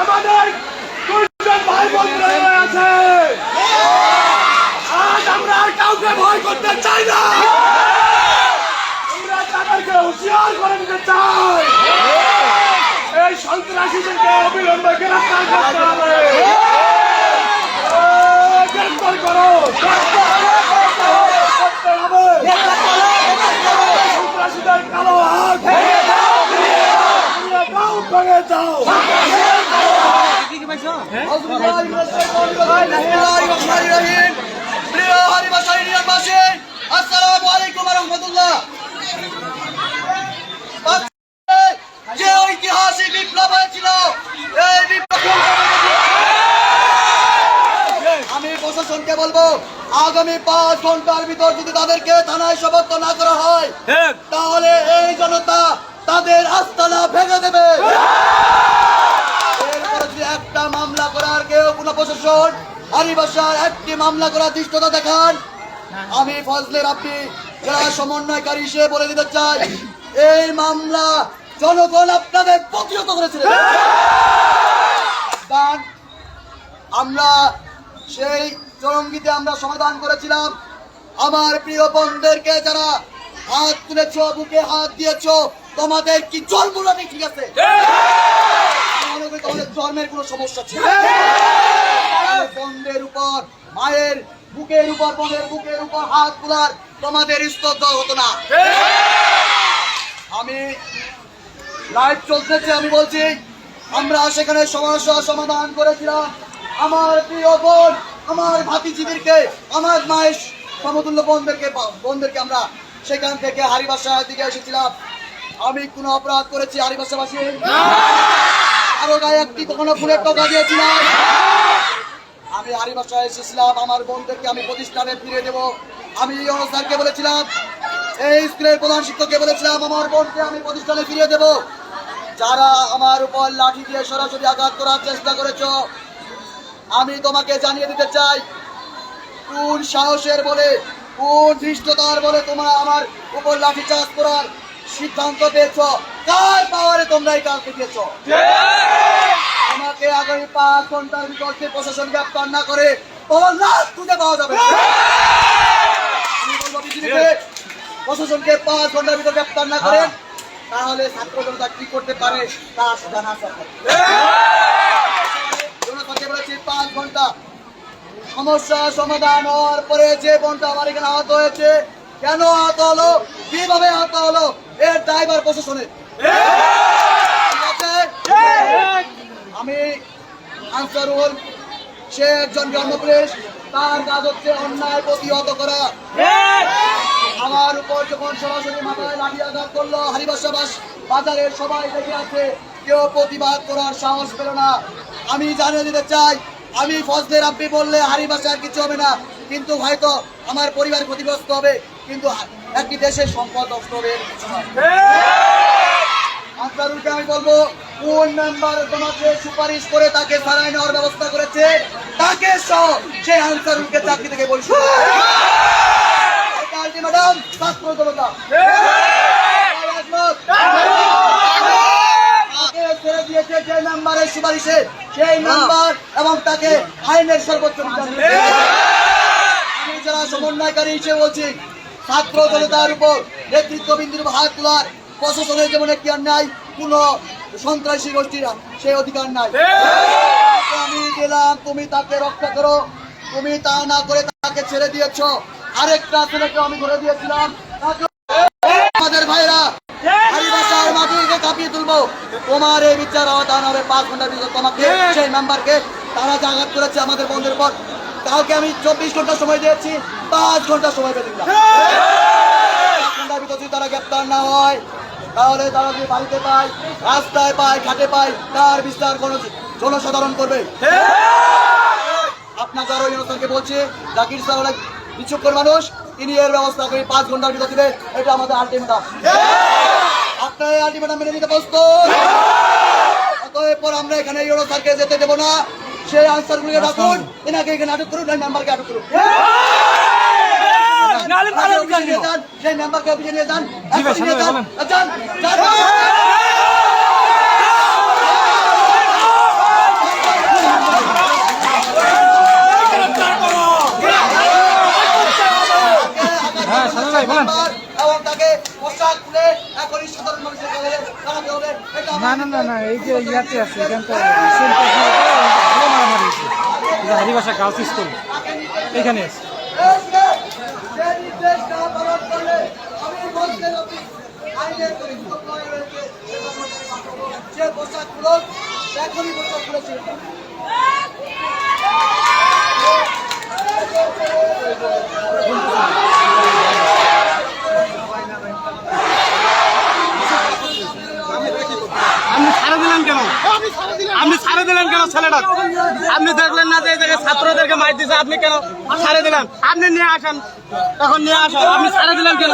আমাদের দুইজন ভাই বোন রয়ে আছে। আজ আমরা আর কাউকে ভয় করতে চাই না। আমরা তাদেরকে হুঁশিয়ার করে দিতে চাই। এই সন্ত্রাসীদেরকে অবিলম্বে গ্রেফতার করতে হবে। গ্রেফতার করো। সন্ত্রাসীদের কালো হাত। দাও, ভেঙে দাও। আসসালামু আলাইকুম রহমতুল্লাহ যে ঐতিহাসিক বিপ্লব হয়েছিল এই আমি প্রশাসনকে বলব আগামী পাঁচ ঘণ্টার ভিতর যদি তাদেরকে থানায় শপথ না করা হয় তাহলে এই জনতা তাদের আস্তানা ভেঙে দেবে। প্রশাসন আরিবাসার একটি মামলা করার দৃষ্টতা দেখান। আমি ফজলে আপনি যারা সমন্বয়কারী হিসেবে বলে দিতে চাই এই মামলা জনগণ আপনাদের প্রতিহত করেছিল। দান আমরা সেই চরঙ্গিতে আমরা সমাধান করেছিলাম। আমার প্রিয় বোনদেরকে যারা হাত তুলেছ বুকে হাত দিয়েছ তোমাদের কি নেই ঠিক আছে? তোমাদের জন্মের কোনো সমস্যা ছিল বোনদের উপর মায়ের বুকের উপর বোনের বুকের উপর হাত তোলার তোমাদের স্তব্ধ হতো না। আমি লাইভ চলতেছে আমি বলছি আমরা সেখানে সমস্যা সমাধান করেছিলাম। আমার প্রিয় বোন আমার ভাতিজিদেরকে আমার মায়ের সমতুল্য বোনদেরকে বোনদেরকে আমরা সেখান থেকে হারিবাসার দিকে এসেছিলাম। আমি কোনো অপরাধ করেছি হারিবাসাবাসী আরও গায়ে একটি কখনো ফুলের টাকা দিয়েছিলাম? আমি হারিবাসায় এসেছিলাম, আমার বোনদেরকে আমি প্রতিষ্ঠানে ফিরে দেব। আমি অনুষ্ঠানকে বলেছিলাম, এই স্কুলের প্রধান শিক্ষককে বলেছিলাম, আমার বোনকে আমি প্রতিষ্ঠানে ফিরিয়ে দেব। যারা আমার উপর লাঠি দিয়ে সরাসরি আঘাত করার চেষ্টা করেছ, আমি তোমাকে জানিয়ে দিতে চাই, কোন সাহসের বলে, কোন ধৃষ্টতার বলে তোমরা আমার উপর লাঠি চাষ করার সিদ্ধান্ত পেয়েছ? কার পাওয়ারে তোমরা এই কাজ দেখিয়েছ আগামী পাঁচ ঘণ্টার বিকল্পে প্রশাসন গ্রেপ্তার না করে তোমার লাশ খুঁজে পাওয়া যাবে। প্রশাসনকে পাঁচ ঘণ্টার ভিতর গ্রেপ্তার না করেন তাহলে ছাত্র জনতা কি করতে পারে তা জানা জনতাকে বলেছি পাঁচ ঘণ্টা। সমস্যা সমাধান হওয়ার পরে যে বোনটা আমার এখানে আহত হয়েছে কেন আহত হলো? কীভাবে আহত হলো? এর ড্রাইভার প্রশাসনের ঠিক আছে? আমি আনসারুল সে একজন জন্মপুরেশ তার কাজ হচ্ছে অন্যায় প্রতিহত করা। আমার উপর যখন সরাসরি মাথায় লাঠি আঘাত করল, হারিবাসাবাস বাজারের সবাই দেখে আছে, কেউ প্রতিবাদ করার সাহস পেল না। আমি জানিয়ে দিতে চাই, আমি ফজলের আপনি বললে হারিবাসা আর কিছু হবে না। কিন্তু হয়তো আমার পরিবার ক্ষতিগ্রস্ত হবে, কিন্তু একটি দেশের সম্পদ নষ্ট হবে। আনসারুলকে আমি বলব কোন মেম্বার তোমাকে সুপারিশ করে তাকে সারাই নেওয়ার ব্যবস্থা করেছে? তাকে সহ সেই আনসারুলকে চাকরি থেকে বলছি ম্যাডাম ছাত্র জনতা। ছেড়ে দিয়েছে যে সুপারিশে। সেই মেম্বার এবং তাকে আইনের সর্বোচ্চ আমি যারা সমন্বয়কারী হিসেবে বলছি ছাত্র জনতার উপর নেতৃত্ববিন্দুর হাত তোলার প্রশাসনের যেমন একটি অন্যায় কোন সন্ত্রাসী গোষ্ঠীর সেই অধিকার নাই। আমি গেলাম তুমি তাকে রক্ষা করো। তুমি তা না করে তাকে ছেড়ে দিয়েছ। আরেকটা ছেলেকে আমি ধরে দিয়েছিলাম। আমাদের ভাইরা কাঁপিয়ে তুলবো। তোমার এই বিচার আওতান হবে। পাঁচ ঘণ্টার ভিতর তোমাকে সেই মেম্বারকে তারা করেছে আমাদের বন্ধের পর কাউকে আমি চব্বিশ ঘণ্টা সময় দিয়েছি। পাঁচ ঘণ্টা সময় পেয়ে দিলাম। পাঁচ ঘণ্টার ভিতর যদি তারা গ্রেপ্তার না হয় তাহলে তারা যদি বাড়িতে পায় রাস্তায় পায় ঘাটে পায় তার বিস্তার কোন জনসাধারণ করবে। আপনাদের ওই অনুষ্ঠানকে বলছি জাকির সাহেব অনেক বিচক্ষণ মানুষ তিনি এর ব্যবস্থা করে পাঁচ ঘণ্টার ভিতর দিবে এটা আমাদের আলটিমেটাম আপনারা আলটিমেটাম মেনে নিতে প্রস্তুত। অতএব পর আমরা এখানে এই অনুষ্ঠানকে যেতে দেবো না। সেই আনসারগুলিকে ডাকুন এনাকে এখানে আটক করুন মেম্বারকে আটক করুন। নালে ভালো অভিযান নিয়ে সেই হ্যাঁ, না না না না এই যে ইয়াতে আছে এখানটা ভালো গার্লস স্কুল। এখানে আছে। নির্দেশ না পালন করলে আমি বলতে আইনের রয়েছে যে পোশাক খুলো এখনই পোশাক খুলেছে আপনি ছাড়ে দিলেন কেন? ছেলেটা? আপনি দেখলেন না যে এই মার দিছে, আপনি কেন ছাড়ে দিলেন? আপনি নিয়ে আসেন। এখন নিয়ে আসেন। আপনি ছাড়ে দিলেন কেন?